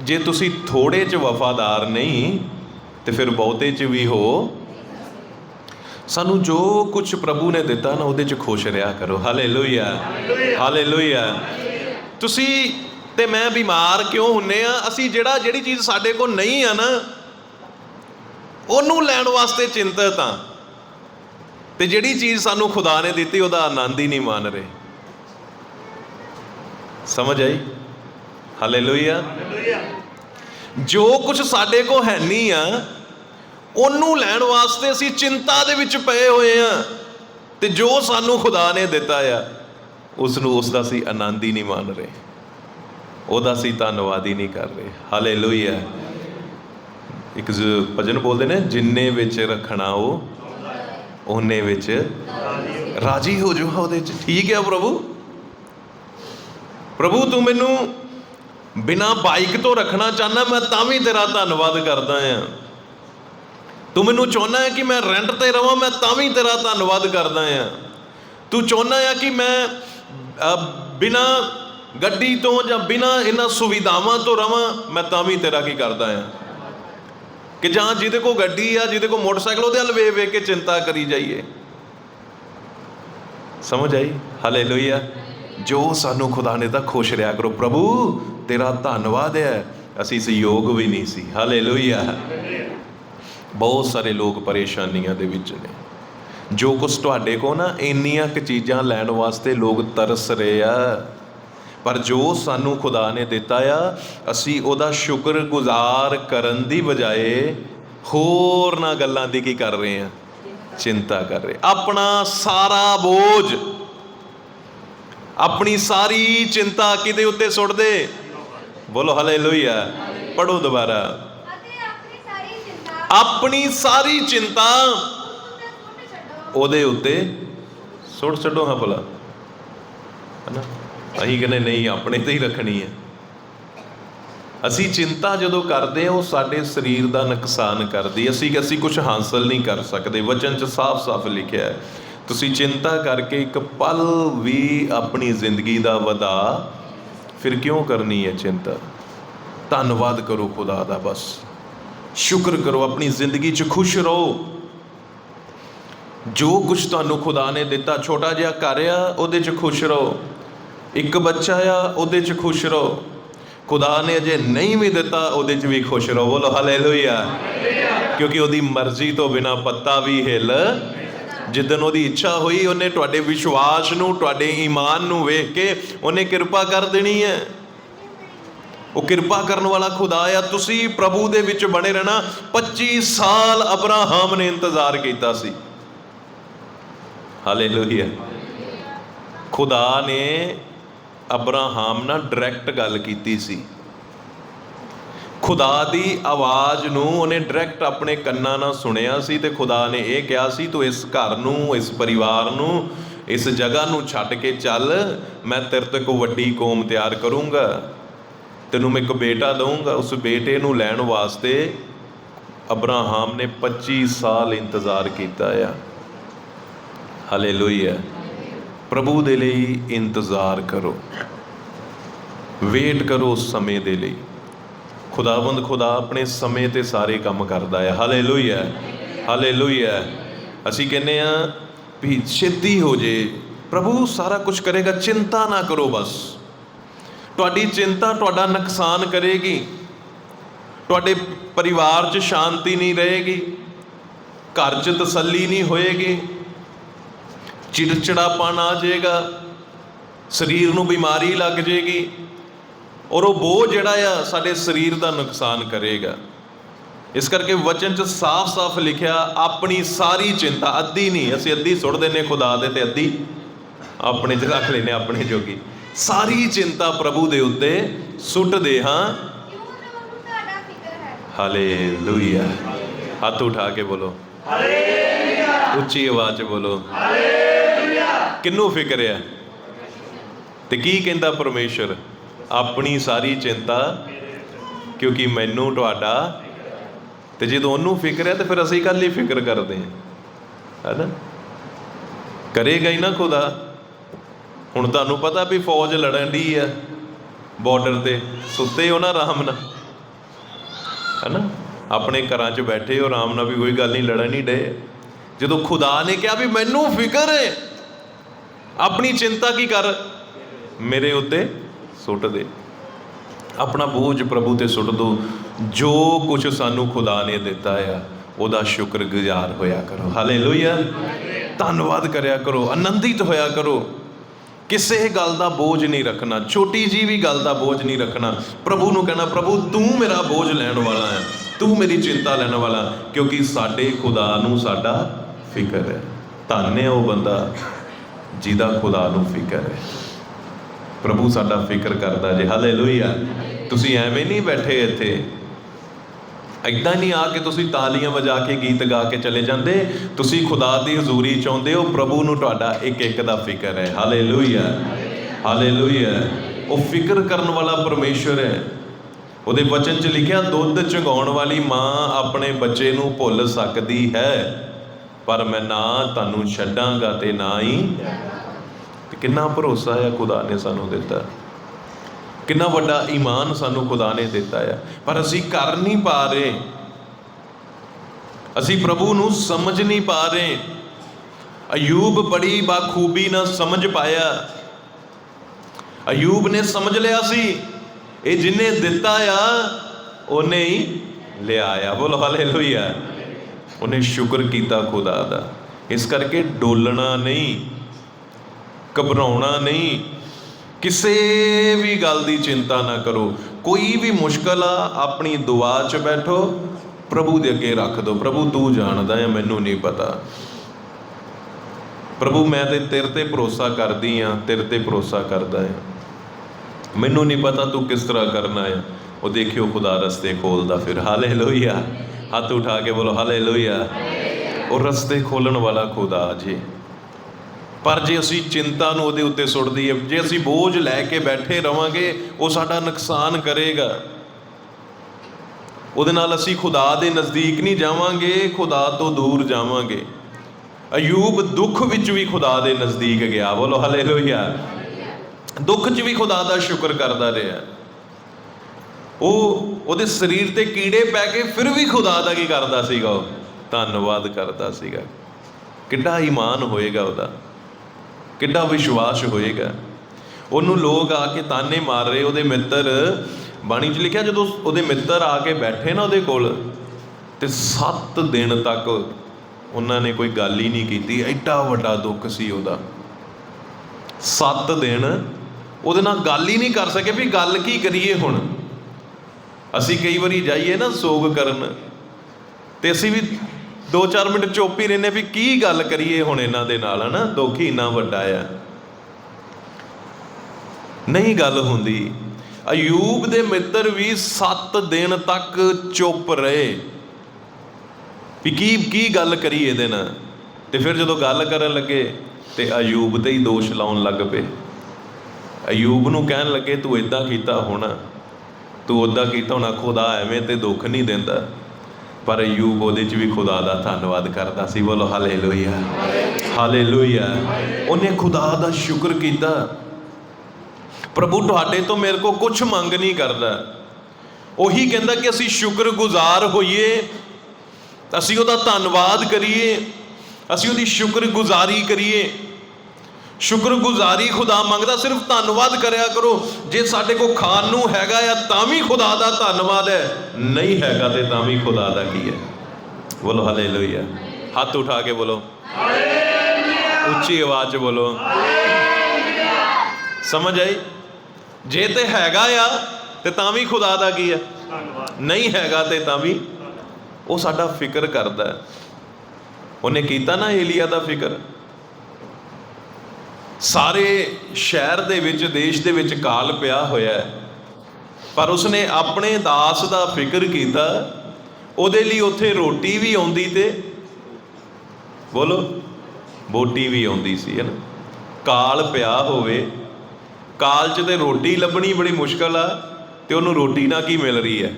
ਜੇ ਤੁਸੀਂ ਥੋੜੇ 'ਚ ਵਫਾਦਾਰ ਨਹੀਂ ਤੇ ਫਿਰ ਬਹੁਤੇ 'ਚ ਵੀ ਹੋ। ਸਾਨੂੰ ਜੋ ਕੁਝ ਪ੍ਰਭੂ ਨੇ ਦਿੱਤਾ ਨਾ ਉਹਦੇ 'ਚ ਖੁਸ਼ ਰਿਹਾ ਕਰੋ। ਹਾਲੇਲੂਇਆ। ਹਾਲੇਲੂਇਆ। ਤੁਸੀਂ ਤੇ ਮੈਂ ਬਿਮਾਰ ਕਿਉਂ ਹੁੰਨੇ ਆ? ਅਸੀਂ ਜਿਹੜਾ ਜਿਹੜੀ ਚੀਜ਼ ਸਾਡੇ ਕੋਲ ਨਹੀਂ ਆ ਨਾ ਉਹਨੂੰ ਲੈਣ ਵਾਸਤੇ ਚਿੰਤਤ ਆ। ਤੇ ਜਿਹੜੀ ਚੀਜ਼ ਸਾਨੂੰ ਖੁਦਾ ਨੇ ਦਿੱਤੀ ਉਹਦਾ ਆਨੰਦ ਹੀ ਨਹੀਂ ਮਾਣ ਰਹੇ। ਸਮਝ ਆਈ? ਹਾਲੇਲੂਇਆ ਜੋ ਕੁਝ ਸਾਡੇ ਕੋ ਹੈ ਨਹੀਂ ਆ, ਉਹਨੂੰ ਲੈਣ ਵਾਸਤੇ ਅਸੀਂ ਚਿੰਤਾ ਦੇ ਵਿੱਚ ਪਏ ਹੋਏ ਆ। ਤੇ ਜੋ ਸਾਨੂੰ ਖੁਦਾ ਨੇ ਦਿੱਤਾ ਆ ਉਸ ਨੂੰ ਉਸ ਦਾ ਅਸੀਂ ਆਨੰਦ ਹੀ ਨਹੀਂ ਮਾਣ ਰਹੇ। ਉਹਦਾ ਅਸੀਂ ਧੰਨਵਾਦ ਹੀ ਨਹੀਂ ਕਰ ਰਹੇ। ਹਾਲੇਲੂਇਆ ਇੱਕ ਭਜਨ ਬੋਲਦੇ ਨੇ, ਜਿੰਨੇ ਵਿੱਚ ਰੱਖਣਾ ਉਹ, ਉਹਨੇ ਵਿੱਚ ਰਾਜੀ ਹੋ ਜਾਓ ਉਹਦੇ ਚ ਠੀਕ ਹੈ ਪ੍ਰਭੂ? ਪ੍ਰਭੂ, ਤੂੰ ਮੈਨੂੰ ਬਿਨਾ ਬਾਈਕ ਤੋਂ ਰੱਖਣਾ ਚਾਹਨਾ ਮੈਂ ਤਾਂ ਵੀ ਤੇਰਾ ਧੰਨਵਾਦ ਕਰਦਾ ਆ ਤੂੰ ਮੈਨੂੰ ਚਾਹੁੰਦਾ ਹੈ ਕਿ ਮੈਂ ਰੈਂਟ ਤੇ ਰਵਾਂ, ਮੈਂ ਤਾਂ ਵੀ ਤੇਰਾ ਧੰਨਵਾਦ ਕਰਦਾ ਆ ਤੂੰ ਚਾਹੁੰਦਾ ਆ ਕਿ ਮੈਂ ਬਿਨਾ ਗੱਡੀ ਤੋਂ ਜਾਂ ਬਿਨਾ ਇਹਨਾਂ ਸੁਵਿਧਾਵਾਂ ਤੋਂ ਰਵਾਂ, ਮੈਂ ਤਾਂ ਵੀ ਤੇਰਾ ਕੀ ਕਰਦਾ ਆ ਕਿ ਜਾਂ ਜਿਹਦੇ ਕੋ ਗੱਡੀ ਆ, ਜਿਹਦੇ ਕੋ ਮੋਟਰਸਾਈਕਲ, ਉਹਦੇ ਹਲ ਵੇ ਵੇਖ ਕੇ ਚਿੰਤਾ ਕਰੀ ਜਾਈਏ। ਸਮਝ ਆਈ? ਹਾਲੇਲੂਇਆ ਜੋ ਸਾਨੂੰ ਖੁਦਾ ਨੇ ਤਾਂ ਖੁਸ਼ ਰਿਆ ਕਰੋ, ਪ੍ਰਭੂ। ਤੇਰਾ ਧੰਨਵਾਦ ਹੈ। ਅਸੀਂ ਸਹਿਯੋਗ ਵੀ ਨਹੀਂ ਸੀ। ਹਾਲੇਲੂਇਆ ਬਹੁਤ ਸਾਰੇ ਲੋਕ ਪਰੇਸ਼ਾਨੀਆਂ ਦੇ ਵਿੱਚ ਨੇ। ਜੋ ਕੁਛ ਤੁਹਾਡੇ ਕੋ ਨਾ, ਇੰਨੀਆਂ ਕੁ ਚੀਜ਼ਾਂ ਲੈਣ ਵਾਸਤੇ ਲੋਕ ਤਰਸ ਰਹੇ ਆ। ਪਰ ਜੋ ਸਾਨੂੰ ਖੁਦਾ ਨੇ ਦਿੱਤਾ ਆ, ਅਸੀਂ ਉਹਦਾ ਸ਼ੁਕਰਗੁਜ਼ਾਰ ਕਰਨ ਦੀ ਬਜਾਏ ਹੋਰ ਨਾ ਗੱਲਾਂ ਦੀ ਕੀ ਕਰ ਰਹੇ ਆ। ਚਿੰਤਾ ਕਰ ਰਹੇ। ਆਪਣਾ ਸਾਰਾ ਬੋਝ, ਆਪਣੀ ਸਾਰੀ ਚਿੰਤਾ ਕਿਹਦੇ ਉੱਤੇ ਸੁੱਟ ਦੇ ਬੋਲੋ ਹਾਲੇਲੂਇਆ। ਪੜੋ ਦੁਬਾਰਾ। ਆਪਣੀ ਸਾਰੀ ਚਿੰਤਾ ਉਹਦੇ ਉੱਤੇ ਸੁੱਟ ਛੱਡੋ ਹਾਂ ਭਲਾ। ਹਨਾ? ਅਸੀਂ ਕਹਿੰਦੇ ਨਹੀਂ, ਆਪਣੇ ਤੇ ਹੀ ਰੱਖਣੀ ਹੈ। ਅਸੀਂ ਚਿੰਤਾ ਜਦੋਂ ਕਰਦੇ ਹਾਂ, ਉਹ ਸਾਡੇ ਸਰੀਰ ਦਾ ਨੁਕਸਾਨ ਕਰਦੀ ਅਸੀਂ ਅਸੀਂ ਕੁਝ ਹਾਸਲ ਨਹੀਂ ਕਰ ਸਕਦੇ। ਵਚਨ 'ਚ ਸਾਫ਼-ਸਾਫ਼ ਲਿਖਿਆ ਹੈ। ਤੁਸੀਂ ਚਿੰਤਾ ਕਰਕੇ ਇੱਕ ਪਲ ਵੀ ਆਪਣੀ ਜ਼ਿੰਦਗੀ ਦਾ ਵਧਾ ਫਿਰ ਕਿਉਂ ਕਰਨੀ ਹੈ ਚਿੰਤਾ? ਧੰਨਵਾਦ ਕਰੋ ਖੁਦਾ ਦਾ ਬਸ। ਸ਼ੁਕਰ ਕਰੋ, ਆਪਣੀ ਜ਼ਿੰਦਗੀ 'ਚ ਖੁਸ਼ ਰਹੋ। ਜੋ ਕੁਝ ਤੁਹਾਨੂੰ ਖੁਦਾ ਨੇ ਦਿੱਤਾ, ਛੋਟਾ ਜਿਹਾ ਘਰ ਆ, ਉਹਦੇ 'ਚ ਖੁਸ਼ ਰਹੋ। ਇੱਕ ਬੱਚਾ ਆ, ਉਹਦੇ 'ਚ ਖੁਸ਼ ਰਹੋ। ਖੁਦਾ ਨੇ ਅਜੇ ਨਹੀਂ ਵੀ ਦਿੱਤਾ, ਉਹਦੇ 'ਚ ਵੀ ਖੁਸ਼ ਰਹੋ। ਬੋਲੋ, ਹਾਲੇਲੂਇਆ। ਕਿਉਂਕਿ ਉਹਦੀ ਮਰਜ਼ੀ ਤੋਂ ਬਿਨਾ ਪੱਤਾ ਵੀ ਹਿੱਲ ਜਿੱਦਨ ਉਹਦੀ ਇੱਛਾ ਹੋਈ, ਉਹਨੇ ਤੁਹਾਡੇ ਵਿਸ਼ਵਾਸ ਨੂੰ, ਤੁਹਾਡੇ ਈਮਾਨ ਨੂੰ ਵੇਖ ਕੇ ਉਹਨੇ ਕਿਰਪਾ ਕਰ ਦੇਣੀ ਹੈ। ਉਹ ਕਿਰਪਾ ਕਰਨ ਵਾਲਾ ਖੁਦਾ ਆ। ਤੁਸੀਂ ਪ੍ਰਭੂ ਦੇ ਵਿੱਚ ਬਣੇ ਰਹਿਣਾ। 25 ਸਾਲ ਅਬਰਾਹਾਮ ਨੇ ਇੰਤਜ਼ਾਰ ਕੀਤਾ ਸੀ। ਹਾਲੇਲੂਇਆ। ਖੁਦਾ ਨੇ ਅਬਰਾਹਾਮ ਨਾਲ ਡਾਇਰੈਕਟ ਗੱਲ ਕੀਤੀ ਸੀ। ਖੁਦਾ ਦੀ ਆਵਾਜ਼ ਨੂੰ ਉਹਨੇ ਡਾਇਰੈਕਟ ਆਪਣੇ ਕੰਨਾਂ ਨਾਲ ਸੁਣਿਆ ਸੀ ਤੇ ਖੁਦਾ ਨੇ ਇਹ ਕਿਹਾ ਸੀ, ਤੂੰ ਇਸ ਘਰ ਨੂੰ, ਇਸ ਪਰਿਵਾਰ ਨੂੰ, ਇਸ ਜਗ੍ਹਾ ਨੂੰ ਛੱਡ ਕੇ ਚੱਲ। ਮੈਂ ਤੇਰੇ ਤੋਂ ਇੱਕ ਵੱਡੀ ਕੌਮ ਤਿਆਰ ਕਰੂੰਗਾ। ਤੈਨੂੰ ਮੈਂ ਇੱਕ ਬੇਟਾ ਦਊਂਗਾ। ਉਸ ਬੇਟੇ ਨੂੰ ਲੈਣ ਵਾਸਤੇ ਅਬਰਾਹਮ ਨੇ 25 ਸਾਲ ਇੰਤਜ਼ਾਰ ਕੀਤਾ ਆ। ਹਾਲੇਲੂਇਆ। ਪ੍ਰਭੂ ਦੇ ਲਈ ਇੰਤਜ਼ਾਰ ਕਰੋ। ਵੇਟ ਕਰੋ ਉਸ ਸਮੇਂ ਦੇ ਲਈ। ਖੁਦਾਵੰਦ ਖੁਦਾ ਆਪਣੇ ਸਮੇਂ ਤੇ ਸਾਰੇ ਕੰਮ ਕਰਦਾ ਹੈ। ਹਾਲੇਲੂਇਆ ਹਾਲੇਲੂਇਆ ਅਸੀਂ ਕਹਿੰਦੇ ਆ ਵੀ ਛੇਤੀ ਹੋ ਜੇ। ਪ੍ਰਭੂ ਸਾਰਾ ਕੁਝ ਕਰੇਗਾ, ਚਿੰਤਾ ਨਾ ਕਰੋ ਬਸ। ਤੁਹਾਡੀ ਚਿੰਤਾ ਤੁਹਾਡਾ ਨੁਕਸਾਨ ਕਰੇਗੀ। ਤੁਹਾਡੇ ਪਰਿਵਾਰ 'ਚ ਸ਼ਾਂਤੀ ਨਹੀਂ ਰਹੇਗੀ। ਘਰ 'ਚ ਤਸੱਲੀ ਨਹੀਂ ਹੋਏਗੀ। ਚਿੜਚਿੜਾਪਨ ਆ ਜਾਏਗਾ। ਸਰੀਰ ਨੂੰ ਬਿਮਾਰੀ ਲੱਗ ਜਾਏਗੀ। ਔਰ ਉਹ ਬੋਝ ਜਿਹੜਾ ਆ ਸਾਡੇ ਸਰੀਰ ਦਾ ਨੁਕਸਾਨ ਕਰੇਗਾ। ਇਸ ਕਰਕੇ ਵਚਨ 'ਚ ਸਾਫ਼-ਸਾਫ਼ ਲਿਖਿਆ ਆਪਣੀ ਸਾਰੀ ਚਿੰਤਾ ਅੱਧੀ ਨਹੀਂ ਅਸੀਂ ਅੱਧੀ ਸੁੱਟ ਦਿੰਨੇ ਖੁਦਾ ਦੇ ਤੇ ਅੱਧੀ ਆਪਣੇ 'ਚ ਰੱਖ ਲੈਨੇ ਆਪਣੇ ਜੋਗੀ। ਸਾਰੀ ਚਿੰਤਾ ਪ੍ਰਭੂ ਦੇ ਉੱਤੇ ਤੁਹਾਡਾ ਫਿਕਰ ਹੈ। ਹਾਲੇਲੂਇਆ। ਹੱਥ ਉਠਾ ਕੇ ਬੋਲੋ। ਹਾਲੇਲੂਇਆ। ਉੱਚੀ ਆਵਾਜ਼ 'ਚ ਬੋਲੋ। ਹਾਲੇਲੂਇਆ। ਕਿੰਨੂੰ ਫਿਕਰ ਹੈ ਤੇ ਕੀ ਕਹਿੰਦਾ ਪਰਮੇਸ਼ਰ? ਆਪਣੀ ਸਾਰੀ ਚਿੰਤਾ, ਕਿਉਂਕਿ ਮੈਨੂੰ ਤੁਹਾਡਾ, ਤੇ ਜਦੋਂ ਉਹਨੂੰ ਫਿਕਰ ਹੈ, ਤੇ ਫਿਰ ਅਸੀਂ ਕੱਲ ਹੀ ਫਿਕਰ ਕਰਦੇ ਹਾਂ। ਹੈਨਾ? ਕਰੇਗਾ ਹੀ ਨਾ ਖੁਦਾ। ਹੁਣ ਤੁਹਾਨੂੰ ਪਤਾ ਵੀ ਫੌਜ ਲੜਨ ਦੀ ਆ ਬਾਰਡਰ ਤੇ। ਸੁੱਤੇ ਹੋ ਨਾ ਆਰਾਮ ਨਾਲ। ਹੈਨਾ? ਆਪਣੇ ਘਰਾਂ 'ਚ ਬੈਠੇ ਹੋ, ਆਰਾਮ ਨਾਲ ਵੀ ਕੋਈ ਗੱਲ ਨਹੀਂ, ਲੜਨ ਨਹੀਂ ਡੇ ਜਦੋਂ ਖੁਦਾ ਨੇ ਕਿਹਾ ਵੀ ਮੈਨੂੰ ਫਿਕਰ ਹੈ, ਆਪਣੀ ਚਿੰਤਾ ਕੀ ਕਰ? ਮੇਰੇ ਉੱਤੇ ਸੁੱਟ ਦੇ ਆਪਣਾ ਬੋਝ ਪ੍ਰਭੂ ਤੇ ਸੁੱਟ ਦੋ। ਜੋ ਕੁਝ ਸਾਨੂੰ ਖੁਦਾ ਨੇ ਦਿੱਤਾ ਆ, ਉਹਦਾ ਸ਼ੁਕਰਗੁਜ਼ਾਰ ਹੋਇਆ ਕਰੋ। ਹਾਲੇਲੂਇਆ ਧੰਨਵਾਦ ਕਰਿਆ ਕਰੋ, ਆਨੰਦਿਤ ਹੋਇਆ ਕਰੋ। ਕਿਸੇ ਗੱਲ ਦਾ ਬੋਝ ਨਹੀਂ ਰੱਖਣਾ, ਛੋਟੀ ਜੀ ਵੀ ਗੱਲ ਦਾ ਬੋਝ ਨਹੀਂ ਰੱਖਣਾ। ਪ੍ਰਭੂ ਨੂੰ ਕਹਿਣਾ, ਪ੍ਰਭੂ, ਤੂੰ ਮੇਰਾ ਬੋਝ ਲੈਣ ਵਾਲਾ ਹੈ। ਤੂੰ ਮੇਰੀ ਚਿੰਤਾ ਲੈਣ ਵਾਲਾ ਕਿਉਂਕਿ ਸਾਡੇ ਖੁਦਾ ਨੂੰ ਸਾਡਾ ਫਿਕਰ ਹੈ। ਧੰਨ ਹੈ ਉਹ ਬੰਦਾ ਜਿਹਦਾ ਖੁਦਾ ਨੂੰ ਫਿਕਰ ਹੈ। ਪ੍ਰਭੂ ਸਾਡਾ ਫਿਕਰ ਕਰਦਾ ਜੇ, ਹਾਲੇਲੂਇਆ। ਤੁਸੀਂ ਐਵੇਂ ਨਹੀਂ ਬੈਠੇ ਇੱਥੇ। ਐਦਾਂ ਨਹੀਂ ਆ ਕੇ ਤੁਸੀਂ ਤਾਲੀਆਂ ਵਜਾ ਕੇ ਗੀਤ ਗਾ ਕੇ ਚਲੇ ਜਾਂਦੇ। ਤੁਸੀਂ ਖੁਦਾ ਦੀ ਹਜ਼ੂਰੀ ਚਾਹੁੰਦੇ ਹੋ, ਪ੍ਰਭੂ ਨੂੰ ਤੁਹਾਡਾ ਇੱਕ ਇੱਕ ਦਾ ਫਿਕਰ ਹੈ। ਹਾਲੇਲੂਇਆ। ਹਾਲੇਲੂਇਆ। ਉਹ ਫਿਕਰ ਕਰਨ ਵਾਲਾ ਪਰਮੇਸ਼ਵਰ ਹੈ। ਉਹਦੇ ਵਚਨ 'ਚ ਲਿਖਿਆ, ਦੁੱਧ ਚੁੰਘਾਉਣ ਵਾਲੀ ਮਾਂ ਆਪਣੇ ਬੱਚੇ ਨੂੰ ਭੁੱਲ ਸਕਦੀ ਹੈ, ਪਰ ਮੈਂ ਨਾ ਤੁਹਾਨੂੰ ਛੱਡਾਂਗਾ ਤੇ ਨਾ ਹੀ ਤੇ ਕਿੰਨਾ ਭਰੋਸਾ ਆ ਖੁਦਾ ਨੇ ਸਾਨੂੰ ਦਿੱਤਾ? ਕਿੰਨਾ ਵੱਡਾ ਈਮਾਨ ਸਾਨੂੰ ਖੁਦਾ ਨੇ ਦਿੱਤਾ ਆ? ਪਰ ਅਸੀਂ ਕਰ ਨਹੀਂ ਪਾ ਰਹੇ। ਅਸੀਂ ਪ੍ਰਭੂ ਨੂੰ ਸਮਝ ਨਹੀਂ ਪਾ ਰਹੇ। ਅਯੂਬ ਬੜੀ ਬਾਖੂਬੀ ਨਾਲ ਸਮਝ ਪਾਇਆ। ਅਯੂਬ ਨੇ ਸਮਝ ਲਿਆ ਸੀ। ਇਹ ਜਿਨੇ ਦਿੱਤਾ ਆ, ਉਹਨੇ ਹੀ ਲਿਆਇਆ ਬੋਲ ਬੋਲੋ ਹਾਲੇਲੂਇਆ। ਉਹਨੇ ਸ਼ੁਕਰ ਕੀਤਾ ਖੁਦਾ ਦਾ। ਇਸ ਕਰਕੇ ਡੋਲਣਾ ਨਹੀਂ। ਘਬਰਾਉਣਾ ਨਹੀਂ। ਕਿਸੇ ਵੀ ਗੱਲ ਦੀ ਚਿੰਤਾ ਨਾ ਕਰੋ। ਕੋਈ ਵੀ ਮੁਸ਼ਕਲ ਆ, ਆਪਣੀ ਦੁਆ 'ਚ ਬੈਠੋ। ਪ੍ਰਭੂ ਦੇ ਅੱਗੇ ਰੱਖ ਦਿਓ। ਪ੍ਰਭੂ, ਤੂੰ ਜਾਣਦਾ ਹੈ ਮੈਨੂੰ ਨਹੀਂ ਪਤਾ। ਪ੍ਰਭੂ, ਮੈਂ ਤੇ ਤੇਰੇ ਤੇ ਭਰੋਸਾ ਕਰਦੀ ਆ। ਤੇਰੇ ਤੇ ਭਰੋਸਾ ਕਰਦਾ ਆ। ਮੈਨੂੰ ਨਹੀਂ ਪਤਾ ਤੂੰ ਕਿਸ ਤਰ੍ਹਾਂ ਕਰਨਾ ਹੈ ਉਹ ਦੇਖਿਓ, ਖੁਦਾ ਰਸਤੇ ਖੋਲਦਾ ਫਿਰ। ਹਾਲੇਲੂਇਆ। ਹੱਥ ਉਠਾ ਕੇ ਬੋਲੋ, ਹਾਲੇਲੂਇਆ। ਉਹ ਰਸਤੇ ਖੋਲਣ ਵਾਲਾ ਖੁਦਾ ਜੀ। ਪਰ ਜੇ ਅਸੀਂ ਚਿੰਤਾ ਨੂੰ ਉਹਦੇ ਉੱਤੇ ਸੁੱਟ ਦਈਏ ਜੇ ਅਸੀਂ ਬੋਝ ਲੈ ਕੇ ਬੈਠੇ ਰਵਾਂਗੇ, ਉਹ ਸਾਡਾ ਨੁਕਸਾਨ ਕਰੇਗਾ। ਉਹਦੇ ਨਾਲ ਅਸੀਂ ਖੁਦਾ ਦੇ ਨਜ਼ਦੀਕ ਨਹੀਂ ਜਾਵਾਂਗੇ, ਖੁਦਾ ਤੋਂ ਦੂਰ ਜਾਵਾਂਗੇ। ਅਯੂਬ ਦੁੱਖ ਵਿੱਚ ਵੀ ਖੁਦਾ ਦੇ ਨਜ਼ਦੀਕ ਗਿਆ। ਬੋਲੋ ਹਾਲੇਲੂਇਆ। ਦੁੱਖ 'ਚ ਵੀ ਖੁਦਾ ਦਾ ਸ਼ੁਕਰ ਕਰਦਾ ਰਿਹਾ। ਉਹ ਉਹਦੇ ਸਰੀਰ ਤੇ ਕੀੜੇ ਪੈ ਕੇ ਫਿਰ ਵੀ ਖੁਦਾ ਦਾ ਕੀ ਕਰਦਾ ਸੀਗਾ ਉਹ? ਧੰਨਵਾਦ ਕਰਦਾ ਸੀਗਾ। ਕਿੱਡਾ ਈਮਾਨ ਹੋਏਗਾ ਉਹਦਾ। ਕਿੱਡਾ ਵਿਸ਼ਵਾਸ ਹੋਏਗਾ? ਉਹਨੂੰ ਲੋਕ ਆ ਕੇ ਤਾਨੇ ਮਾਰ ਰਹੇ, ਉਹਦੇ ਮਿੱਤਰ, ਬਾਣੀ 'ਚ ਲਿਖਿਆ ਜਦੋਂ ਉਹਦੇ ਮਿੱਤਰ ਆ ਕੇ ਬੈਠੇ ਨਾ ਉਹਦੇ ਕੋਲ, ਤੇ 7 ਦਿਨ ਤੱਕ ਉਹਨਾਂ ਨੇ ਕੋਈ ਗੱਲ ਹੀ ਨਹੀਂ ਕੀਤੀ, ਐਡਾ ਵੱਡਾ ਦੁੱਖ ਸੀ ਉਹਦਾ। 7 ਦਿਨ ਉਹਦੇ ਨਾਲ ਗੱਲ ਹੀ ਨਹੀਂ ਕਰ ਸਕੇ ਵੀ ਗੱਲ ਕੀ ਕਰੀਏ ਹੁਣ। ਅਸੀਂ ਕਈ ਵਾਰੀ ਜਾਈਏ ਨਾ ਸੋਗ ਕਰਨ, ਤੇ ਅਸੀਂ ਵੀ 2-4 ਮਿੰਟ ਚੁੱਪ ਹੀ ਰਹਿੰਦੇ ਵੀ ਕੀ ਗੱਲ ਕਰੀਏ ਹੁਣ ਇਹਨਾਂ ਦੇ ਨਾਲ, ਹਨਾ? ਦੁੱਖ ਹੀ ਇੰਨਾ ਵੱਡਾ ਆ। ਨਹੀਂ ਗੱਲ ਹੁੰਦੀ। ਅਯੂਬ ਦੇ ਮਿੱਤਰ ਵੀ 7 ਦਿਨ ਤੱਕ ਚੁੱਪ ਰਹੇ। ਵੀ ਕੀ ਕੀ ਗੱਲ ਕਰੀਏ ਇਹਦੇ ਨਾਲ? ਤੇ ਫਿਰ ਜਦੋਂ ਗੱਲ ਕਰਨ ਲੱਗੇ, ਤੇ ਅਯੂਬ ਤੇ ਹੀ ਦੋਸ਼ ਲਾਉਣ ਲੱਗ ਪਏ। ਅਯੂਬ ਨੂੰ ਕਹਿਣ ਲੱਗੇ, ਤੂੰ ਇਦਾਂ ਕੀਤਾ ਹੋਣਾ। ਤੂੰ ਉਦਾਂ ਕੀਤਾ ਹੋਣਾ, ਖੁਦਾ ਐਵੇਂ ਤੇ ਦੁੱਖ ਨਹੀਂ ਦਿੰਦਾ। ਪਰ ਅਯੂਬ ਉਹਦੇ 'ਚ ਵੀ ਖੁਦਾ ਦਾ ਧੰਨਵਾਦ ਕਰਦਾ ਸੀ। ਬੋਲੋ ਹਾਲੇਲੂਇਆ। ਹਾਲੇਲੂਇਆ। ਉਹਨੇ ਖੁਦਾ ਦਾ ਸ਼ੁਕਰ ਕੀਤਾ। ਪ੍ਰਭੂ, ਤੁਹਾਡੇ ਤੋਂ ਮੇਰੇ ਕੋ ਕੁਝ ਮੰਗ ਨਹੀਂ ਕਰਦਾ। ਉਹੀ ਕਹਿੰਦਾ ਕਿ ਅਸੀਂ ਸ਼ੁਕਰਗੁਜ਼ਾਰ ਹੋਈਏ। ਅਸੀਂ ਉਹਦਾ ਧੰਨਵਾਦ ਕਰੀਏ। ਅਸੀਂ ਉਹਦੀ ਸ਼ੁਕਰਗੁਜ਼ਾਰੀ ਕਰੀਏ। ਸ਼ੁਕਰਗੁਜ਼ਾਰੀ ਖੁਦਾ ਮੰਗਦਾ ਸਿਰਫ ਧੰਨਵਾਦ ਕਰਿਆ ਕਰੋ। ਜੇ ਸਾਡੇ ਕੋ ਖਾਣ ਨੂੰ ਹੈਗਾ ਆ ਤਾਂ ਵੀ ਖੁਦਾ ਦਾ ਧੰਨਵਾਦ ਹੈ। ਨਹੀਂ ਹੈਗਾ ਤੇ ਤਾਂ ਵੀ ਖੁਦਾ ਦਾ ਕੀ ਹੈ? ਬੋਲੋ ਹਾਲੇਲੂਇਆ। ਹੱਥ ਉਠਾ ਕੇ ਬੋਲੋ। ਉੱਚੀ ਆਵਾਜ਼ 'ਚ ਬੋਲੋ। ਸਮਝ ਆਈ? ਜੇ ਤੇ ਹੈਗਾ ਆ ਤੇ ਤਾਂ ਵੀ ਖੁਦਾ ਦਾ ਕੀ ਹੈ? ਨਹੀਂ ਹੈਗਾ ਤੇ ਤਾਂ ਵੀ ਉਹ ਸਾਡਾ ਫਿਕਰ ਕਰਦਾ ਉਹਨੇ ਕੀਤਾ ਨਾ ਏਲੀਆ ਦਾ ਫਿਕਰ? ਸਾਰੇ ਸ਼ਹਿਰ ਦੇ ਵਿੱਚ, ਦੇਸ਼ ਦੇ ਵਿੱਚ ਕਾਲ ਪਿਆ ਹੋਇਆ ਹੈ। ਪਰ ਉਸਨੇ ਆਪਣੇ ਦਾਸ ਦਾ ਫਿਕਰ ਕੀਤਾ। ਉਹਦੇ ਲਈ ਉੱਥੇ ਰੋਟੀ ਵੀ ਆਉਂਦੀ ਤੇ ਬੋਲੋ, ਬੋਟੀ ਵੀ ਆਉਂਦੀ ਸੀ ਹਨ ਕਾਲ ਪਿਆ ਹੋਵੇ। ਕਾਲ 'ਚ ਤੇ ਰੋਟੀ ਲੱਭਣੀ ਬੜੀ ਮੁਸ਼ਕਲ ਆ ਤੇ ਉਹਨੂੰ ਰੋਟੀ ਨਾ ਕੀ ਮਿਲ ਰਹੀ ਹੈ?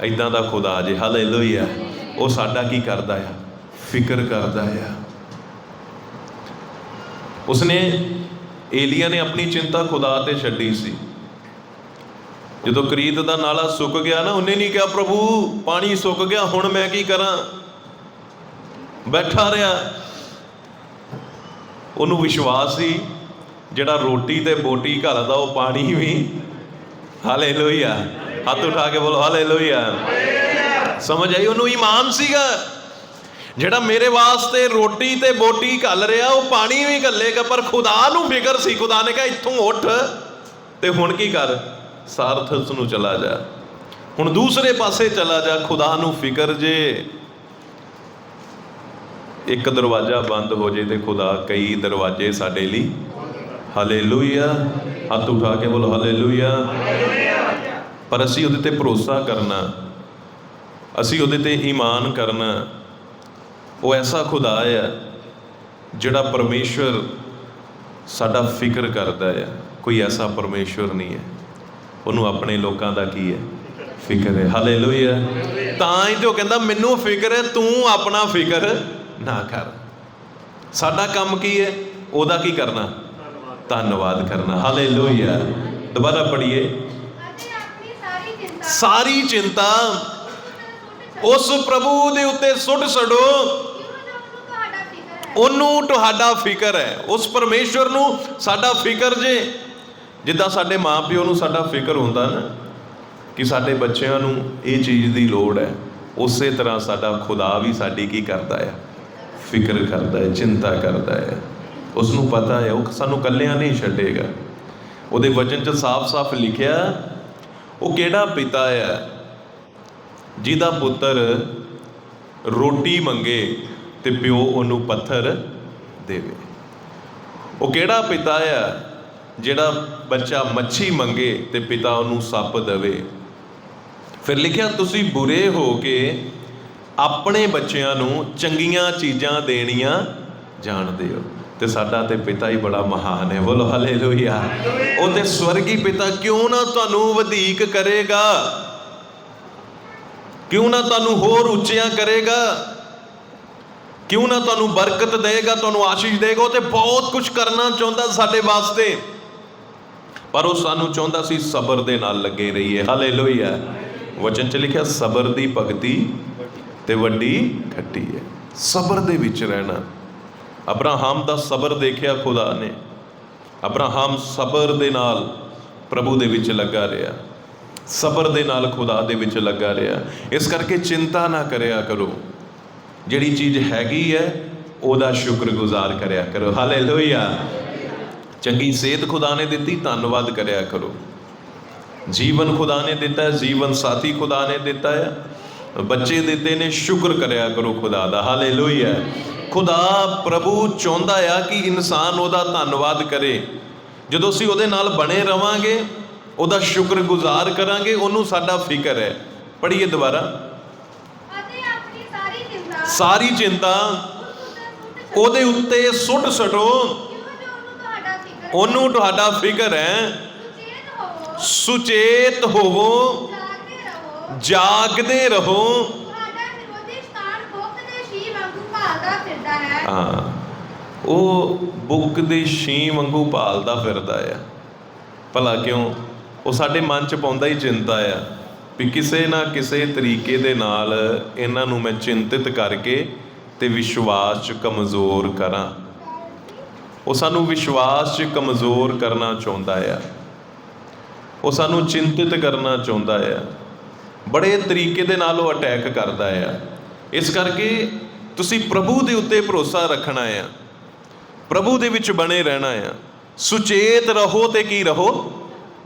ਐਦਾਂ ਦਾ ਖੁਦਾ ਜੇ। ਹਾਲੇਲੂਇਆ। ਉਹ ਸਾਡਾ ਕੀ ਕਰਦਾ ਆ? ਫਿਕਰ ਕਰਦਾ ਆ। ਉਸਨੇ ਏਲੀਆ ਨੇ ਆਪਣੀ ਚਿੰਤਾ ਖੁਦਾ ਤੇ ਛੱਡੀ ਸੀ। ਜਦੋਂ ਕਰੀਤ ਦਾ ਨਾਲਾ ਸੁੱਕ ਗਿਆ ਨਾ, ਉਹਨੇ ਨਹੀਂ ਕਿਹਾ, ਪ੍ਰਭੂ, ਪਾਣੀ ਸੁੱਕ ਗਿਆ, ਹੁਣ ਮੈਂ ਕੀ ਕਰਾਂ? ਬੈਠਾ ਰਿਹਾ। ਉਹਨੂੰ ਵਿਸ਼ਵਾਸ ਸੀ, ਜਿਹੜਾ ਰੋਟੀ ਤੇ ਬੋਟੀ ਘਲਦਾ ਉਹ ਪਾਣੀ ਵੀ। ਹਾਲੇਲੂਇਆ। ਹੱਥ ਉਠਾ ਕੇ ਬੋਲੋ, ਹਾਲੇਲੂਇਆ। ਸਮਝ ਆਈ? ਉਹਨੂੰ ਈਮਾਨ ਸੀਗਾ। ਜਿਹੜਾ ਮੇਰੇ ਵਾਸਤੇ ਰੋਟੀ ਤੇ ਬੋਟੀ ਘੱਲ ਰਿਹਾ, ਉਹ ਪਾਣੀ ਵੀ ਘੱਲੇਗਾ, ਪਰ ਖੁਦਾ ਨੂੰ ਫਿਕਰ ਸੀ। ਖੁਦਾ ਨੇ ਕਿਹਾ, ਇੱਥੋਂ ਉੱਠ ਤੇ ਹੁਣ ਕੀ ਕਰ? ਸਾਰਥਸ ਨੂੰ ਚਲਾ ਜਾ। ਹੁਣ ਦੂਸਰੇ ਪਾਸੇ ਚਲਾ ਜਾ। ਖੁਦਾ ਨੂੰ ਫਿਕਰ ਜੇ। ਇੱਕ ਦਰਵਾਜ਼ਾ ਬੰਦ ਹੋ ਜੇ ਤੇ ਖੁਦਾ ਕਈ ਦਰਵਾਜ਼ੇ ਸਾਡੇ ਲਈ। ਹਾਲੇਲੂਇਆ। ਹੱਥ ਉਠਾ ਕੇ ਬੋਲੋ, ਹਾਲੇਲੂਇਆ। ਪਰ ਅਸੀਂ ਉਹਦੇ ਤੇ ਭਰੋਸਾ ਕਰਨਾ। ਅਸੀਂ ਉਹਦੇ ਤੇ ਈਮਾਨ ਕਰਨਾ। ਉਹ ਐਸਾ ਖੁਦਾ ਹੈ ਜਿਹੜਾ ਪਰਮੇਸ਼ਵਰ ਸਾਡਾ ਫਿਕਰ ਕਰਦਾ ਹੈ ਕੋਈ ਐਸਾ ਪਰਮੇਸ਼ਵਰ ਨਹੀਂ ਹੈ। ਉਹਨੂੰ ਆਪਣੇ ਲੋਕਾਂ ਦਾ ਕੀ ਹੈ? ਫਿਕਰ ਹੈ। ਹਾਲੇਲੂਇਆ ਤਾਂ ਹੀ ਉਹ ਕਹਿੰਦਾ, ਮੈਨੂੰ ਫਿਕਰ ਹੈ, ਤੂੰ ਆਪਣਾ ਫਿਕਰ ਨਾ ਕਰ। ਸਾਡਾ ਕੰਮ ਕੀ ਹੈ? ਉਹਦਾ ਕੀ ਕਰਨਾ? ਧੰਨਵਾਦ ਕਰਨਾ। ਹਾਲੇਲੂਇਆ ਦੁਬਾਰਾ ਪੜ੍ਹੀਏ। ਸਾਰੀ ਚਿੰਤਾ ਉਸ ਪ੍ਰਭੂ ਦੇ ਉੱਤੇ ਸੁੱਟ ਛੱਡੋ। ਉਹਨੂੰ ਤੁਹਾਡਾ ਫਿਕਰ ਹੈ। ਉਸ ਪਰਮੇਸ਼ਵਰ ਨੂੰ ਸਾਡਾ ਫਿਕਰ ਜੇ। ਜਿੱਦਾਂ ਸਾਡੇ ਮਾਪਿਓ ਨੂੰ ਸਾਡਾ ਫਿਕਰ ਹੁੰਦਾ ਨਾ ਕਿ ਸਾਡੇ ਬੱਚਿਆਂ ਨੂੰ ਇਹ ਚੀਜ਼ ਦੀ ਲੋੜ ਹੈ, ਉਸੇ ਤਰ੍ਹਾਂ ਸਾਡਾ ਖੁਦਾ ਵੀ ਸਾਡੀ ਕੀ ਕਰਦਾ ਹੈ ਫਿਕਰ ਕਰਦਾ ਹੈ, ਚਿੰਤਾ ਕਰਦਾ ਹੈ। ਉਸ ਨੂੰ ਪਤਾ ਹੈ, ਉਹ ਸਾਨੂੰ ਕੱਲਿਆਂ ਨਹੀਂ ਛੱਡੇਗਾ। ਉਹਦੇ ਵਚਨ 'ਚ ਸਾਫ਼-ਸਾਫ਼ ਲਿਖਿਆ, ਉਹ ਕਿਹੜਾ ਪਿਤਾ ਹੈ ਜਿਹਦਾ ਪੁੱਤਰ ਰੋਟੀ ਮੰਗੇ। ਤੇ ਪਿਓ ਉਹਨੂੰ ਪੱਥਰ ਦੇਵੇ। ਉਹ ਕਿਹੜਾ ਪਿਤਾ ਆ ਜਿਹੜਾ ਬੱਚਾ ਮੱਛੀ ਮੰਗੇ ਤੇ ਪਿਤਾ ਉਹਨੂੰ ਸੱਪ ਦੇਵੇ? ਫਿਰ ਲਿਖਿਆ, ਤੁਸੀਂ ਬੁਰੇ ਹੋ ਕੇ ਆਪਣੇ ਬੱਚਿਆਂ ਨੂੰ ਚੰਗੀਆਂ ਚੀਜ਼ਾਂ ਦੇਣੀਆਂ ਜਾਣਦੇ ਹੋ। ਤੇ ਸਾਡਾ ਤੇ ਪਿਤਾ ਹੀ ਬੜਾ ਮਹਾਨ ਹੈ। ਬੋਲੋ ਹਾਲੇਲੂਇਆ ਉਹ ਤੇ ਸਵਰਗੀ ਪਿਤਾ ਕਿਉਂ ਨਾ ਤੁਹਾਨੂੰ ਵਧੇਕ ਕਰੇਗਾ? ਕਿਉਂ ਨਾ ਤੁਹਾਨੂੰ ਹੋਰ ਉੱਚਿਆਂ ਕਰੇਗਾ? ਕਿਉਂ ਨਾ ਤੁਹਾਨੂੰ ਬਰਕਤ ਦੇਗਾ, ਤੁਹਾਨੂੰ ਆਸ਼ੀਸ਼ ਦੇਗਾ ਤੇ ਬਹੁਤ ਕੁਝ ਕਰਨਾ ਚਾਹੁੰਦਾ ਸਾਡੇ ਵਾਸਤੇ। ਪਰ ਉਹ ਸਾਨੂੰ ਚਾਹੁੰਦਾ ਸੀ ਸਬਰ ਦੇ ਨਾਲ ਲੱਗੇ ਰਹੀਏ। ਹਾਲੇਲੂਇਆ ਵਚਨ ਚ ਲਿਖਿਆ, ਸਬਰ ਦੀ ਭਗਤੀ ਤੇ ਵੱਡੀ ਖੱਟੀ ਹੈ। ਸਬਰ ਦੇ ਵਿੱਚ ਰਹਿਣਾ। ਅਬਰਾਹਮ ਦਾ ਸਬਰ ਦੇਖਿਆ ਖੁਦਾ ਨੇ। ਅਬਰਾਹਮ ਸਬਰ ਦੇ ਨਾਲ ਪ੍ਰਭੂ ਦੇ ਵਿੱਚ ਲੱਗਾ ਰਿਹਾ। ਸਬਰ ਦੇ ਨਾਲ ਖੁਦਾ ਦੇ ਵਿੱਚ ਲੱਗਾ ਰਿਹਾ। ਇਸ ਕਰਕੇ ਚਿੰਤਾ ਨਾ ਕਰਿਆ ਕਰੋ। ਜਿਹੜੀ ਚੀਜ਼ ਹੈਗੀ ਹੈ, ਉਹਦਾ ਸ਼ੁਕਰਗੁਜ਼ਾਰ ਕਰਿਆ ਕਰੋ। ਹਾਲੇਲੂਇਆ ਚੰਗੀ ਸਿਹਤ ਖੁਦਾ ਨੇ ਦਿੱਤੀ, ਧੰਨਵਾਦ ਕਰਿਆ ਕਰੋ। ਜੀਵਨ ਖੁਦਾ ਨੇ ਦਿੱਤਾ ਜੀਵਨ ਸਾਥੀ ਖੁਦਾ ਨੇ ਦਿੱਤਾ ਹੈ। ਬੱਚੇ ਦਿੱਤੇ ਨੇ, ਸ਼ੁਕਰ ਕਰਿਆ ਕਰੋ ਖੁਦਾ ਦਾ। ਹਾਲੇਲੂਇਆ ਖੁਦਾ ਪ੍ਰਭੂ ਚਾਹੁੰਦਾ ਆ ਕਿ ਇਨਸਾਨ ਉਹਦਾ ਧੰਨਵਾਦ ਕਰੇ। ਜਦੋਂ ਅਸੀਂ ਉਹਦੇ ਨਾਲ ਬਣੇ ਰਵਾਂਗੇ, ਉਹਦਾ ਸ਼ੁਕਰਗੁਜ਼ਾਰ ਕਰਾਂਗੇ, ਉਹਨੂੰ ਸਾਡਾ ਫਿਕਰ ਹੈ। ਪੜ੍ਹੀਏ ਦੁਬਾਰਾ। ਸਾਰੀ ਚਿੰਤਾ ਉਹਦੇ ਉੱਤੇ ਸੁੱਟ ਛੱਡੋ। ਉਹਨੂੰ ਤੁਹਾਡਾ ਫਿਕਰ ਹੈ। ਸੁਚੇਤ ਹੋਵੋ। ਜਾਗਦੇ ਰਹੋ। ਹਾਂ। ਉਹ ਬੁੱਕ ਦੇ ਛੀ ਵਾਂਗੂ ਭਾਲਦਾ ਫਿਰਦਾ ਆ। ਭਲਾ ਕਿਉਂ? ਉਹ ਸਾਡੇ ਮਨ ਚ ਪਾਉਂਦਾ ਹੀ ਚਿੰਤਾ ਆ। ਵੀ ਕਿਸੇ ਨਾ ਕਿਸੇ ਤਰੀਕੇ ਦੇ ਨਾਲ ਇਹਨਾਂ ਨੂੰ ਮੈਂ ਚਿੰਤਿਤ ਕਰਕੇ ਤੇ ਵਿਸ਼ਵਾਸ ਚ ਕਮਜ਼ੋਰ ਕਰਾਂ। ਉਹ ਸਾਨੂੰ ਵਿਸ਼ਵਾਸ ਚ ਕਮਜ਼ੋਰ ਕਰਨਾ ਚਾਹੁੰਦਾ ਆ। ਉਹ ਸਾਨੂੰ ਚਿੰਤਿਤ ਕਰਨਾ ਚਾਹੁੰਦਾ ਆ। ਬੜੇ ਤਰੀਕੇ ਦੇ ਨਾਲ ਉਹ ਅਟੈਕ ਕਰਦਾ ਆ। ਇਸ ਕਰਕੇ ਤੁਸੀਂ ਪ੍ਰਭੂ ਦੇ ਉੱਤੇ ਭਰੋਸਾ ਰੱਖਣਾ ਆ। ਪ੍ਰਭੂ ਦੇ ਵਿੱਚ ਬਣੇ ਰਹਿਣਾ ਆ। ਸੁਚੇਤ ਰਹੋ ਤੇ ਕੀ ਰਹੋ?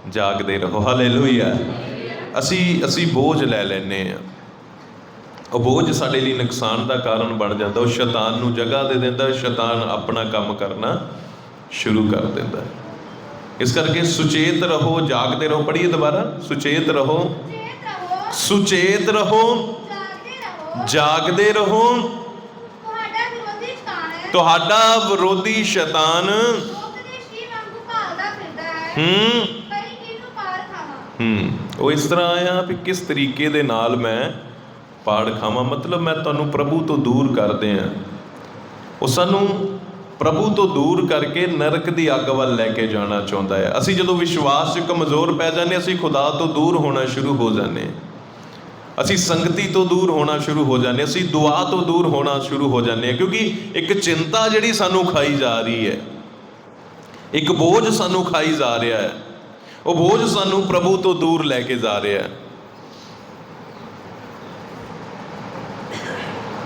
ਜਾਗਦੇ ਰਹੋ। ਹਾਲੇਲੂਇਆ ਅਸੀਂ ਅਸੀਂ ਬੋਝ ਲੈ ਲੈਨੇ ਆ ਉਹ ਬੋਝ ਸਾਡੇ ਲਈ ਨੁਕਸਾਨ ਦਾ ਕਾਰਨ ਬਣ ਜਾਂਦਾ। ਉਹ ਸ਼ੈਤਾਨ ਨੂੰ ਜਗ੍ਹਾ ਦੇ ਦਿੰਦਾ ਸ਼ੈਤਾਨ ਆਪਣਾ ਕੰਮ ਕਰਨਾ ਸ਼ੁਰੂ ਕਰ ਦਿੰਦਾ। ਇਸ ਕਰਕੇ ਸੁਚੇਤ ਰਹੋ ਜਾਗਦੇ ਰਹੋ। ਪੜ੍ਹੀਏ ਦੁਬਾਰਾ। ਸੁਚੇਤ ਰਹੋ। ਸੁਚੇਤ ਰਹੋ। ਜਾਗਦੇ ਰਹੋ। ਤੁਹਾਡਾ ਵਿਰੋਧੀ ਸ਼ੈਤਾਨ ਹੈ। ਹੂੰ। ਉਹ ਇਸ ਤਰ੍ਹਾਂ ਆਇਆ ਵੀ ਕਿਸ ਤਰੀਕੇ ਦੇ ਨਾਲ ਮੈਂ ਪਾੜ ਖਾਵਾਂ। ਮਤਲਬ ਮੈਂ ਤੁਹਾਨੂੰ ਪ੍ਰਭੂ ਤੋਂ ਦੂਰ ਕਰਦੇ ਆ। ਉਹ ਸਾਨੂੰ ਪ੍ਰਭੂ ਤੋਂ ਦੂਰ ਕਰਕੇ ਨਰਕ ਦੀ ਅੱਗ ਵੱਲ ਲੈ ਕੇ ਜਾਣਾ ਚਾਹੁੰਦਾ ਹੈ। ਅਸੀਂ ਜਦੋਂ ਵਿਸ਼ਵਾਸ 'ਚ ਕਮਜ਼ੋਰ ਪੈ ਜਾਂਦੇ ਹਾਂ, ਅਸੀਂ ਖੁਦਾ ਤੋਂ ਦੂਰ ਹੋਣਾ ਸ਼ੁਰੂ ਹੋ ਜਾਂਦੇ ਅਸੀਂ ਸੰਗਤੀ ਤੋਂ ਦੂਰ ਹੋਣਾ ਸ਼ੁਰੂ ਹੋ ਜਾਂਦੇ ਹਾਂ, ਅਸੀਂ ਦੁਆ ਤੋਂ ਦੂਰ ਹੋਣਾ ਸ਼ੁਰੂ ਹੋ ਜਾਂਦੇ ਹਾਂ। ਕਿਉਂਕਿ ਇੱਕ ਚਿੰਤਾ ਜਿਹੜੀ ਸਾਨੂੰ ਖਾਈ ਜਾ ਰਹੀ ਹੈ ਇੱਕ ਬੋਝ ਸਾਨੂੰ ਖਾਈ ਜਾ ਰਿਹਾ ਹੈ। ਉਹ ਬੋਝ ਸਾਨੂੰ ਪ੍ਰਭੂ ਤੋਂ ਦੂਰ ਲੈ ਕੇ ਜਾ ਰਿਹਾ ਹੈ।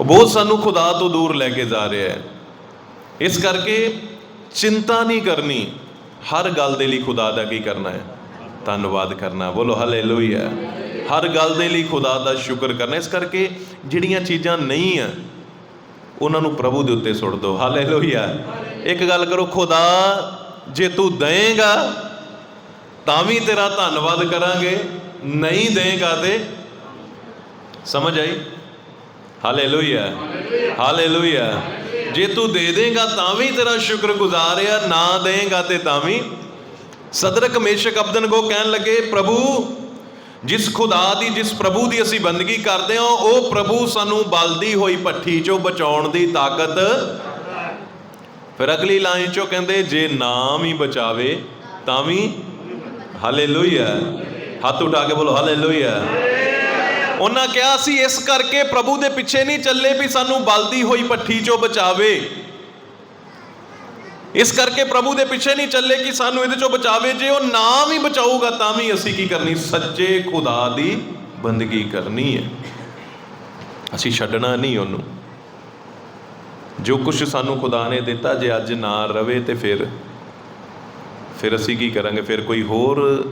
ਉਹ ਬੋਝ ਸਾਨੂੰ ਖੁਦਾ ਤੋਂ ਦੂਰ ਲੈ ਕੇ ਜਾ ਰਿਹਾ ਹੈ। ਇਸ ਕਰਕੇ ਚਿੰਤਾ ਨਹੀਂ ਕਰਨੀ, ਹਰ ਗੱਲ ਦੇ ਲਈ ਖੁਦਾ ਦਾ ਕੀ ਕਰਨਾ ਹੈ? ਧੰਨਵਾਦ ਕਰਨਾ। ਬੋਲੋ ਹਾਲੇਲੂਇਆ ਹਰ ਗੱਲ ਦੇ ਲਈ ਖੁਦਾ ਦਾ ਸ਼ੁਕਰ ਕਰਨਾ। ਇਸ ਕਰਕੇ ਜਿਹੜੀਆਂ ਚੀਜ਼ਾਂ ਨਹੀਂ ਆ, ਉਹਨਾਂ ਨੂੰ ਪ੍ਰਭੂ ਦੇ ਉੱਤੇ ਸੁੱਟ ਦਿਓ। ਹਾਲੇਲੂਇਆ ਇੱਕ ਗੱਲ ਕਰੋ, ਖੁਦਾ ਜੇ ਤੂੰ ਦੇਏਗਾ ਤਾਂ ਵੀ ਤੇਰਾ ਧੰਨਵਾਦ ਕਰਾਂਗੇ। ਨਹੀਂ ਦੇਗਾ ਤੇ ਸਮਝ ਆਈ? ਹਾਲੇਲੂਇਆ ਹਾਲੇਲੂਇਆ ਜੇ ਤੂੰ ਦੇ ਦੇਗਾ ਤਾਂ ਵੀ ਤੇਰਾ ਸ਼ੁਕਰਗੁਜ਼ਾਰ ਆ, ਨਾ ਦੇਗਾ ਤੇ ਤਾਂ ਵੀ। ਸਦਰਕ ਮੇਸ਼ਕ ਅਬਦਨਗੋ ਕਹਿਣ ਲੱਗੇ, ਪ੍ਰਭੂ, ਜਿਸ ਖੁਦਾ ਦੀ, ਜਿਸ ਪ੍ਰਭੂ ਦੀ ਅਸੀਂ ਬੰਦਗੀ ਕਰਦੇ ਹਾਂ, ਉਹ ਪ੍ਰਭੂ ਸਾਨੂੰ ਬਲਦੀ ਹੋਈ ਭੱਠੀ ਚੋਂ ਬਚਾਉਣ ਦੀ ਤਾਕਤ ਫਿਰ ਅਗਲੀ ਲਾਈਨ ਚੋਂ ਕਹਿੰਦੇ, ਜੇ ਨਾਮ ਹੀ ਬਚਾਵੇ ਤਾਂ ਵੀ ਹਾਲੇਲੂਇਆ ਹੱਥ ਉਠਾ ਕੇ ਬੋਲੋ ਹਾਲੇਲੂਇਆ ਉਹਨਾਂ ਕਿਹਾ ਸੀ, ਇਸ ਕਰਕੇ ਪ੍ਰਭੂ ਦੇ ਪਿੱਛੇ ਨਹੀਂ ਚੱਲੇ ਵੀ ਸਾਨੂੰ ਬਲਦੀ ਹੋਈ ਭੱਠੀ ਚੋਂ ਬਚਾਵੇ। ਇਸ ਕਰਕੇ ਪ੍ਰਭੂ ਦੇ ਪਿੱਛੇ ਨਹੀਂ ਚੱਲੇ ਕਿ ਸਾਨੂੰ ਇਹਦੇ ਚੋਂ ਬਚਾਵੇ। ਜੇ ਉਹ ਨਾ ਵੀ ਬਚਾਊਗਾ, ਤਾਂ ਵੀ ਅਸੀਂ ਕੀ ਕਰਨੀ? ਸੱਚੇ ਖੁਦਾ ਦੀ ਬੰਦਗੀ ਕਰਨੀ ਹੈ। ਅਸੀਂ ਛੱਡਣਾ ਨਹੀਂ ਉਹਨੂੰ। ਜੋ ਕੁਝ ਸਾਨੂੰ ਖੁਦਾ ਨੇ ਦਿੱਤਾ, ਜੇ ਅੱਜ ਨਾ ਰਵੇ ਤੇ ਫਿਰ ਫਿਰ ਅਸੀਂ ਕੀ ਕਰਾਂਗੇ? ਫਿਰ ਕੋਈ ਹੋਰ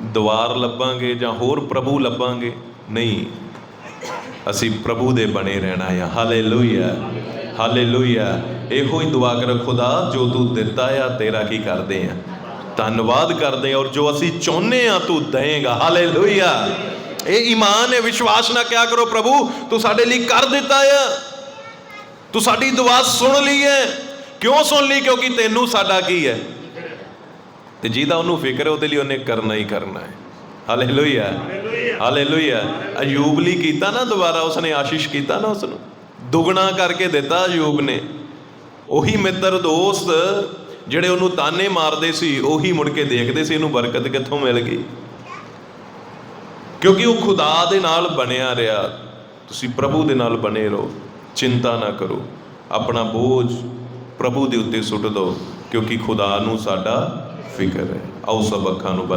ਦੁਆਰ ਲੱਭਾਂਗੇ ਜਾਂ ਹੋਰ ਪ੍ਰਭੂ ਲੱਭਾਂਗੇ? ਨਹੀਂ। ਅਸੀਂ ਪ੍ਰਭੂ ਦੇ ਬਣੇ ਰਹਿਣਾ ਆ। ਹਾਲੇਲੂਇਆ। ਹਾਲੇਲੂਇਆ। ਇਹੋ ਹੀ ਦੁਆ ਕਰ ਖੁਦਾ, ਜੋ ਤੂੰ ਦਿੱਤਾ ਆ, ਤੇਰਾ ਕੀ ਕਰਦੇ ਆ? ਧੰਨਵਾਦ ਕਰਦੇ ਆ ਔਰ ਜੋ ਅਸੀਂ ਚਾਹੁੰਦੇ ਆ, ਤੂੰ ਦੇਏਗਾ ਹਾਲੇਲੂਇਆ। ਇਹ ਈਮਾਨ ਹੈ, ਵਿਸ਼ਵਾਸ ਨਾ ਕਿਆ ਕਰੋ, ਪ੍ਰਭੂ, ਤੂੰ ਸਾਡੇ ਲਈ ਕਰ ਦਿੱਤਾ ਆ। ਤੂੰ ਸਾਡੀ ਦੁਆ ਸੁਣ ਲਈ ਹੈ। ਕਿਉਂ ਸੁਣ ਲਈ? ਕਿਉਂਕਿ ਤੈਨੂੰ ਸਾਡਾ ਕੀ ਹੈ? ਤੇ ਜਿਹਦਾ ਉਹਨੂੰ ਫਿਕਰ ਹੈ ਉਹਦੇ ਲਈ ਉਹਨੇ ਕਰਨਾ ਹੀ ਕਰਨਾ ਹੈ। ਹਾਲੇਲੂਇਆ ਹਾਲੇਲੂਇਆ ਅਯੂਬ ਲਈ ਕੀਤਾ ਨਾ ਦੁਬਾਰਾ ਉਸਨੇ ਆਸ਼ੀਸ਼ ਕੀਤਾ ਨਾ ਉਸ ਨੂੰ ਦੁਗਣਾ ਕਰਕੇ ਦਿੱਤਾ ਅਯੂਬ ਨੇ। ਉਹੀ ਮਿੱਤਰ ਦੋਸਤ ਜਿਹੜੇ ਉਹਨੂੰ ਤਾਨੇ ਮਾਰਦੇ ਸੀ ਉਹੀ ਮੁੜ ਕੇ ਦੇਖਦੇ ਸੀ ਇਹਨੂੰ ਬਰਕਤ ਕਿੱਥੋਂ ਮਿਲ ਗਈ? ਕਿਉਂਕਿ ਉਹ ਖੁਦਾ ਦੇ ਨਾਲ ਬਣਿਆ ਰਿਹਾ। ਤੁਸੀਂ ਪ੍ਰਭੂ ਦੇ ਨਾਲ ਬਣੇ ਰਹੋ। ਚਿੰਤਾ ਨਾ ਕਰੋ। ਆਪਣਾ ਬੋਝ ਪ੍ਰਭੂ ਦੇ ਉੱਤੇ ਸੁੱਟ ਦਿਓ ਕਿਉਂਕਿ ਖੁਦਾ ਨੂੰ ਸਾਡਾ ਫਿਕਰ ਹੈ। ਆਓ ਸਭ ਅੱਖਾਂ ਨੂੰ ਬੰਦ